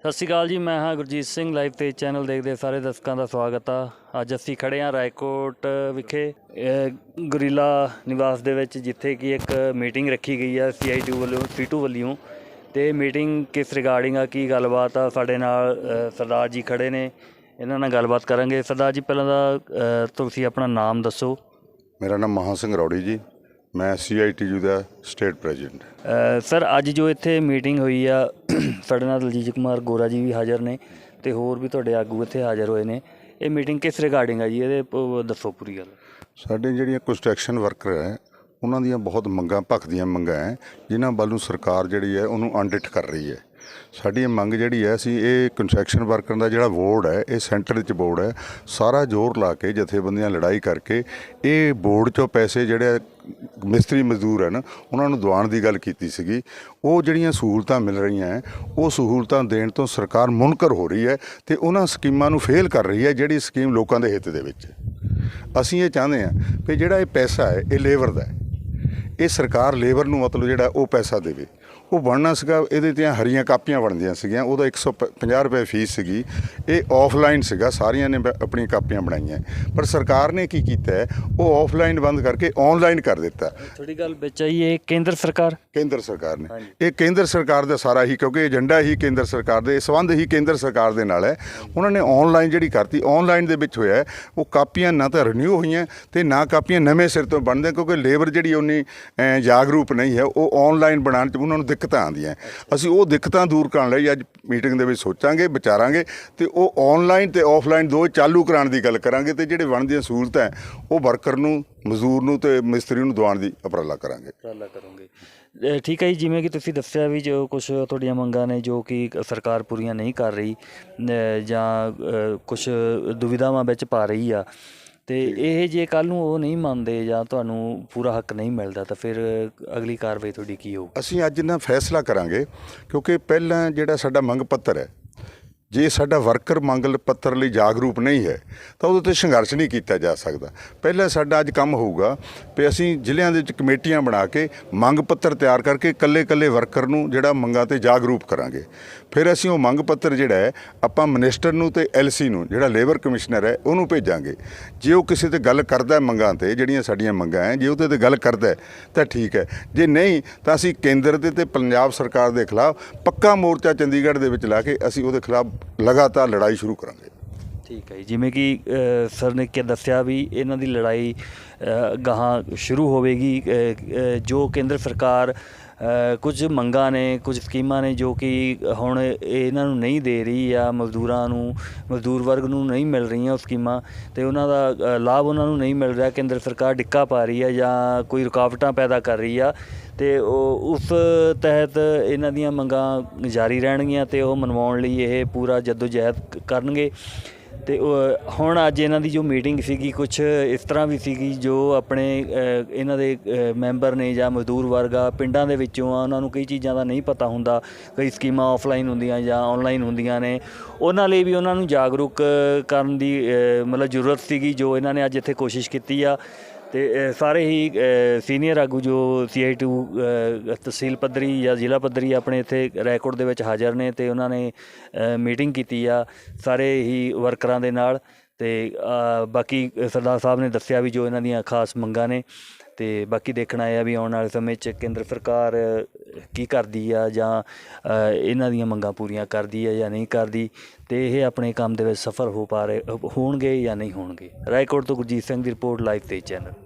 ਸਤਿ ਸ਼੍ਰੀ ਅਕਾਲ ਜੀ ਮੈਂ ਹਾਂ ਗੁਰਜੀਤ ਸਿੰਘ ਲਾਈਵ ਤੇ ਚੈਨਲ ਦੇਖਦੇ ਸਾਰੇ ਦਰਸ਼ਕਾਂ ਦਾ ਸਵਾਗਤ ਆ। ਅੱਜ ਅਸੀਂ ਖੜੇ ਹਾਂ ਰਾਏਕੋਟ ਵਿਖੇ ਗੁਰੀਲਾ ਨਿਵਾਸ ਦੇ ਵਿੱਚ ਜਿੱਥੇ ਕਿ ਇੱਕ ਮੀਟਿੰਗ ਰੱਖੀ ਗਈ ਆ ਸੀਆਈਟੀ ਵੱਲੋਂ ਸੀਟੂ ਵੱਲੋਂ। ਤੇ ਮੀਟਿੰਗ ਕਿਸ ਰਿਗਾਰਡਿੰਗ ਆ ਕੀ ਗੱਲਬਾਤ ਆ? ਸਾਡੇ ਨਾਲ ਸਰਦਾਰ ਜੀ ਖੜੇ ਨੇ। ਇਹਨਾਂ ਨਾਲ ਗੱਲਬਾਤ ਕਰਾਂਗੇ। ਸਰਦਾਰ ਜੀ ਪਹਿਲਾਂ ਦਾ ਤੁਸੀਂ ਆਪਣਾ ਨਾਮ ਦੱਸੋ। ਮੇਰਾ ਨਾਮ ਮਹਾਂ ਸਿੰਘ ਰੌੜੀ ਜੀ। ਮੈਂ ਸੀਆਈਟੀਯੂ ਦਾ ਸਟੇਟ ਪ੍ਰੈਜ਼ੀਡੈਂਟ ਸਰ ਅੱਜ ਜੋ ਇੱਥੇ ਮੀਟਿੰਗ ਹੋਈ ਆ ਸਾਡੇ ਨਾਲ ਦਲਜੀਤ ਕੁਮਾਰ ਗੋਰਾ ਜੀ ਵੀ ਹਾਜ਼ਰ ਨੇ ਤੇ ਹੋਰ ਵੀ ਤੁਹਾਡੇ ਆਗੂ ਇੱਥੇ ਹਾਜ਼ਰ ਹੋਏ ਨੇ। ਇਹ ਮੀਟਿੰਗ ਕਿਸ ਰਿਗਾਰਡਿੰਗ ਆ ਜੀ? ਇਹਦੇ ਪ- ਦੱਸੋ ਪੂਰੀ ਗੱਲ। ਸਾਡੇ ਜਿਹੜੀਆਂ ਕੰਸਟਰਕਸ਼ਨ ਵਰਕਰ ਹੈ, ਉਹਨਾਂ ਦੀਆਂ ਬਹੁਤ ਮੰਗਾਂ, ਭਖਦੀਆਂ ਮੰਗਾਂ ਹੈ, ਜਿਨ੍ਹਾਂ ਨੂੰ ਸਰਕਾਰ ਜਿਹੜੀ ਹੈ, ਉਹਨੂੰ ਅਣਡਿੱਠ ਕਰ ਰਹੀ ਹੈ। ਸਾਡੀ ਇਹ ਮੰਗ ਜਿਹੜੀ ਹੈ ਅਸੀਂ ਇਹ ਕੰਸਟਰਕਸ਼ਨ ਵਰਕਰਾਂ ਦਾ ਜਿਹੜਾ ਬੋਰਡ ਹੈ, ਇਹ ਸੈਂਟਰ ਵਿੱਚ ਬੋਰਡ ਹੈ, ਸਾਰਾ ਜ਼ੋਰ ਲਾ ਕੇ ਜਥੇਬੰਦੀਆਂ ਲੜਾਈ ਕਰਕੇ ਇਹ ਬੋਰਡ ਚੋਂ ਪੈਸੇ ਜਿਹੜੇ ਮਿਸਤਰੀ ਮਜ਼ਦੂਰ ਹਨ, ਉਹਨਾਂ ਨੂੰ ਦਿਵਾਉਣ ਦੀ ਗੱਲ ਕੀਤੀ ਸੀਗੀ। ਉਹ ਜਿਹੜੀਆਂ ਸਹੂਲਤਾਂ ਮਿਲ ਰਹੀਆਂ ਉਹ ਸਹੂਲਤਾਂ ਦੇਣ ਤੋਂ ਸਰਕਾਰ ਮੁਨਕਰ ਹੋ ਰਹੀ ਹੈ ਤੇ ਉਹਨਾਂ ਸਕੀਮਾਂ ਨੂੰ ਫੇਲ ਕਰ ਰਹੀ ਹੈ ਜਿਹੜੀ ਸਕੀਮ ਲੋਕਾਂ ਦੇ ਹਿੱਤ ਦੇ ਵਿੱਚ ਅਸੀਂ ਇਹ ਚਾਹੁੰਦੇ ਹਾਂ ਕਿ ਜਿਹੜਾ ਇਹ ਪੈਸਾ ਹੈ, ਇਹ ਲੇਬਰ ਦਾ ਹੈ। ਇਹ ਸਰਕਾਰ ਲੇਬਰ ਨੂੰ ਮਤਲਬ ਜਿਹੜਾ ਉਹ ਪੈਸਾ ਦੇਵੇ। ਉਹ ਬਣਨਾ ਸੀਗਾ ਇਹਦੇ ਤੇ ਹਰੀਆਂ ਕਾਪੀਆਂ ਬਣਦੀਆਂ ਸੀਗੀਆਂ ਉਹਦਾ 150 ਰੁਪਏ ਫੀਸ ਸੀਗੀ। ਇਹ ਆਫਲਾਈਨ ਸੀਗਾ ਸਾਰੀਆਂ ਨੇ ਆਪਣੀਆਂ ਕਾਪੀਆਂ ਬਣਾਈਆਂ। ਪਰ ਸਰਕਾਰ ਨੇ ਕੀ ਕੀਤਾ ਉਹ ਆਫਲਾਈਨ ਬੰਦ ਕਰਕੇ ਆਨਲਾਈਨ ਕਰ ਦਿੱਤਾ। ਥੋੜੀ ਗੱਲ ਵਿੱਚ ਆਈ ਇਹ ਕੇਂਦਰ ਸਰਕਾਰ? ਕੇਂਦਰ ਸਰਕਾਰ ਨੇ। ਇਹ ਕੇਂਦਰ ਸਰਕਾਰ ਦਾ ਸਾਰਾ ਹੀ ਕਿਉਂਕਿ ਏਜੰਡਾ ਹੀ ਕੇਂਦਰ ਸਰਕਾਰ ਦੇ ਸੰਬੰਧ ਹੀ ਕੇਂਦਰ ਸਰਕਾਰ ਦੇ ਨਾਲ ਹੈ। ਉਹਨਾਂ ਨੇ ਆਨਲਾਈਨ ਜਿਹੜੀ ਕਰਤੀ ਆਨਲਾਈਨ ਦੇ ਵਿੱਚ ਹੋਇਆ ਉਹ ਕਾਪੀਆਂ ਨਾ ਤਾਂ ਰੀਨਿਊ ਹੋਈਆਂ ਤੇ ਨਾ ਕਾਪੀਆਂ ਨਵੇਂ ਸਿਰ ਤੋਂ ਬਣਦੇ ਕਿਉਂਕਿ ਲੇਬਰ ਜਿਹੜੀ ਉਨੀ ਜਾਗਰੂਕ ਨਹੀਂ ਹੈ ਉਹ ਆਨਲਾਈਨ ਬਣਾਉਣ 'ਚ ਉਹਨਾਂ ਨੂੰ ਦਿੱਕਤਾਂ ਆਉਂਦੀਆਂ। ਅਸੀਂ ਉਹ ਦਿੱਕਤਾਂ ਦੂਰ ਕਰਨ ਲਈ ਅੱਜ ਮੀਟਿੰਗ ਦੇ ਵਿੱਚ ਸੋਚਾਂਗੇ, ਵਿਚਾਰਾਂਗੇ ਤੇ ਉਹ ਆਨਲਾਈਨ ਤੇ ਆਫਲਾਈਨ ਦੋ ਚਾਲੂ ਕਰਾਉਣ ਦੀ ਗੱਲ ਕਰਾਂਗੇ ਤੇ ਜਿਹੜੇ ਬਣਦੀਆਂ ਸਹੂਲਤਾਂ ਉਹ ਵਰਕਰ ਨੂੰ, ਮਜ਼ਦੂਰ ਨੂੰ ਤੇ ਮਿਸਤਰੀ ਨੂੰ ਦਵਾਉਣ ਦੀ ਉਪਰਾਲਾ ਕਰਾਂਗੇ। ਉਪਰਾਲਾ ਕਰੋਗੇ। ਠੀਕ ਹੈ ਜੀ, ਜਿਵੇਂ ਕਿ ਤੁਸੀਂ ਦੱਸਿਆ ਵੀ ਜੋ ਕੁਝ ਤੁਹਾਡੀਆਂ ਮੰਗਾਂ ਨੇ ਜੋ ਕਿ ਸਰਕਾਰ ਪੂਰੀਆਂ ਨਹੀਂ ਕਰ ਰਹੀ ਜਾਂ ਕੁਝ ਦੁਵਿਧਾਵਾਂ ਵਿੱਚ ਪਾ ਰਹੀ ਆ ਤੇ ਇਹ ਜੇ ਕੱਲ ਨੂੰ ਉਹ ਨਹੀਂ ਮੰਨਦੇ ਜਾਂ ਤੁਹਾਨੂੰ ਪੂਰਾ ਹੱਕ ਨਹੀਂ ਮਿਲਦਾ ਤਾਂ ਫਿਰ ਅਗਲੀ ਕਾਰਵਾਈ ਤੁਹਾਡੀ ਕੀ ਹੋਊ ਅਸੀਂ ਅੱਜ ਨਾ ਫੈਸਲਾ ਕਰਾਂਗੇ ਕਿਉਂਕਿ ਪਹਿਲਾਂ ਜਿਹੜਾ ਸਾਡਾ ਮੰਗ ਪੱਤਰ ਹੈ ਜੇ ਸਾਡਾ ਵਰਕਰ ਮੰਗਲ ਪੱਤਰ ਲਈ ਜਾਗਰੂਕ ਨਹੀਂ ਹੈ, ਤਾਂ ਉਹਦੇ ਤੇ ਸੰਘਰਸ਼ ਨਹੀਂ ਕੀਤਾ ਜਾ ਸਕਦਾ। ਪਹਿਲਾਂ ਸਾਡਾ ਅੱਜ ਕੰਮ ਹੋਊਗਾ ਵੀ ਅਸੀਂ ਜ਼ਿਲ੍ਹਿਆਂ ਦੇ ਵਿੱਚ ਕਮੇਟੀਆਂ ਬਣਾ ਕੇ ਮੰਗ ਪੱਤਰ ਤਿਆਰ ਕਰਕੇ ਕੱਲੇ-ਕੱਲੇ ਵਰਕਰ ਨੂੰ ਜਿਹੜਾ ਮੰਗਾਂ ਤੇ ਜਾਗਰੂਕ ਕਰਾਂਗੇ। ਫਿਰ ਅਸੀਂ ਉਹ ਮੰਗ ਪੱਤਰ ਜਿਹੜਾ ਹੈ, ਆਪਾਂ ਮਿਨਿਸਟਰ ਨੂੰ ਤੇ ਐਲਸੀ ਨੂੰ, ਜਿਹੜਾ ਲੇਬਰ ਕਮਿਸ਼ਨਰ ਹੈ, ਉਹਨੂੰ ਭੇਜਾਂਗੇ। ਜੇ ਉਹ ਕਿਸੇ ਤੇ ਗੱਲ ਕਰਦਾ ਮੰਗਾਂ ਤੇ, ਜਿਹੜੀਆਂ ਸਾਡੀਆਂ ਮੰਗਾਂ ਹੈ, ਜੇ ਉਹਦੇ ਤੇ ਗੱਲ ਕਰਦਾ ਤਾਂ ਠੀਕ ਹੈ। ਜੇ ਨਹੀਂ, ਤਾਂ ਅਸੀਂ ਕੇਂਦਰ ਦੇ ਤੇ ਪੰਜਾਬ ਸਰਕਾਰ ਦੇ ਖਿਲਾਫ ਪੱਕਾ ਮੋਰਚਾ ਚੰਡੀਗੜ੍ਹ ਦੇ ਵਿੱਚ ਲਾ ਕੇ ਅਸੀਂ ਉਹਦੇ ਖਿਲਾਫ ਲਗਾਤਾਰ ਲੜਾਈ ਸ਼ੁਰੂ ਕਰਾਂਗੇ। ਠੀਕ ਹੈ ਜੀ ਜਿਵੇਂ ਕਿ ਸਰ ਨੇ ਕਿ ਦੱਸਿਆ ਵੀ ਇਹਨਾਂ ਦੀ ਲੜਾਈ ਅ, ਗਾਹਾਂ ਸ਼ੁਰੂ ਹੋਵੇਗੀ ਜੋ ਕੇਂਦਰ ਸਰਕਾਰ ਕੁਝ ਮੰਗਾਂ ਨੇ, ਕੁਝ ਸਕੀਮਾਂ ਨੇ ਜੋ ਕਿ ਹੁਣ ਇਹਨਾਂ ਨੂੰ ਨਹੀਂ ਦੇ ਰਹੀ ਆ ਮਜ਼ਦੂਰਾਂ ਨੂੰ, ਮਜ਼ਦੂਰ ਵਰਗ ਨੂੰ ਨਹੀਂ ਮਿਲ ਰਹੀਆਂ ਉਹ ਸਕੀਮਾਂ ਅਤੇ ਉਹਨਾਂ ਦਾ ਲਾਭ ਉਹਨਾਂ ਨੂੰ ਨਹੀਂ ਮਿਲ ਰਿਹਾ, ਕੇਂਦਰ ਸਰਕਾਰ ਡਿੱਕਾ ਪਾ ਰਹੀ ਆ ਜਾਂ ਕੋਈ ਰੁਕਾਵਟਾਂ ਪੈਦਾ ਕਰ ਰਹੀ ਆ ਤੇ ਉਹ ਉਸ ਤਹਿਤ ਇਹਨਾਂ ਦੀਆਂ ਮੰਗਾਂ ਜਾਰੀ ਰਹਿਣਗੀਆਂ ਤੇ ਉਹ ਮਨਵਾਉਣ ਲਈ ਇਹ ਪੂਰਾ ਜਦੋਜਹਿਦ ਕ- ਕਰਨਗੇ। ਤੇ ਹੁਣ ਅੱਜ ਇਹਨਾਂ ਦੀ ਜੋ ਮੀਟਿੰਗ ਸੀਗੀ ਕੁਝ ਇਸ ਤਰ੍ਹਾਂ ਵੀ ਸੀਗੀ, ਜੋ ਆਪਣੇ ਇਹਨਾਂ ਦੇ ਮੈਂਬਰ ਨੇ ਜਾਂ ਮਜ਼ਦੂਰ ਵਰਗ ਆ ਪਿੰਡਾਂ ਦੇ ਵਿੱਚੋਂ ਆ, ਉਹਨਾਂ ਨੂੰ ਕਈ ਚੀਜ਼ਾਂ ਦਾ ਨਹੀਂ ਪਤਾ ਹੁੰਦਾ। ਕਈ ਸਕੀਮਾਂ ਆਫਲਾਈਨ ਹੁੰਦੀਆਂ ਜਾਂ ਆਨਲਾਈਨ ਹੁੰਦੀਆਂ ਨੇ। ਉਹਨਾਂ ਲਈ ਵੀ ਉਹਨਾਂ ਨੂੰ ਜਾਗਰੂਕ ਕਰਨ ਦੀ ਮਤਲਬ ਜ਼ਰੂਰਤ ਸੀਗੀ, ਜੋ ਇਹਨਾਂ ਨੇ ਅੱਜ ਇੱਥੇ ਕੋਸ਼ਿਸ਼ ਕੀਤੀ ਆ। ਤੇ ਸਾਰੇ ਹੀ ਸੀਨੀਅਰ ਆਗੂ ਜੋ ਸੀਆਈ2 ਤਹਿਸੀਲ ਪੱਧਰੀ ਜਾਂ ਜ਼ਿਲ੍ਹਾ ਪੱਧਰੀ ਆਪਣੇ ਇੱਥੇ ਰੈਕੋਰਡ ਦੇ ਵਿੱਚ ਹਾਜ਼ਰ ਨੇ ਤੇ ਉਹਨਾਂ ਨੇ ਮੀਟਿੰਗ ਕੀਤੀ ਆ ਸਾਰੇ ਹੀ ਵਰਕਰਾਂ ਦੇ ਨਾਲ। ਅਤੇ ਬਾਕੀ ਸਰਦਾਰ ਸਾਹਿਬ ਨੇ ਦੱਸਿਆ ਵੀ ਜੋ ਇਹਨਾਂ ਦੀਆਂ ਖਾਸ ਮੰਗਾਂ ਨੇ ਅਤੇ ਬਾਕੀ ਦੇਖਣਾ ਹੈ ਵੀ ਆਉਣ ਵਾਲੇ ਸਮੇਂ 'ਚ ਕੇਂਦਰ ਸਰਕਾਰ ਕੀ ਕਰਦੀ ਆ ਜਾਂ ਇਹਨਾਂ ਦੀਆਂ ਮੰਗਾਂ ਪੂਰੀਆਂ ਕਰਦੀ ਆ ਜਾਂ ਨਹੀਂ ਕਰਦੀ ਅਤੇ ਇਹ ਆਪਣੇ ਕੰਮ ਦੇ ਵਿੱਚ ਸਫਲ ਹੋ ਪਾ ਰਹੇ, ਹੋਣਗੇ ਜਾਂ ਨਹੀਂ ਹੋਣਗੇ। ਰਾਏਕੋਟ ਤੋਂ ਗੁਰਜੀਤ ਸਿੰਘ ਦੀ ਰਿਪੋਰਟ ਲਾਈਵ ਤੇ ਚੈਨਲ।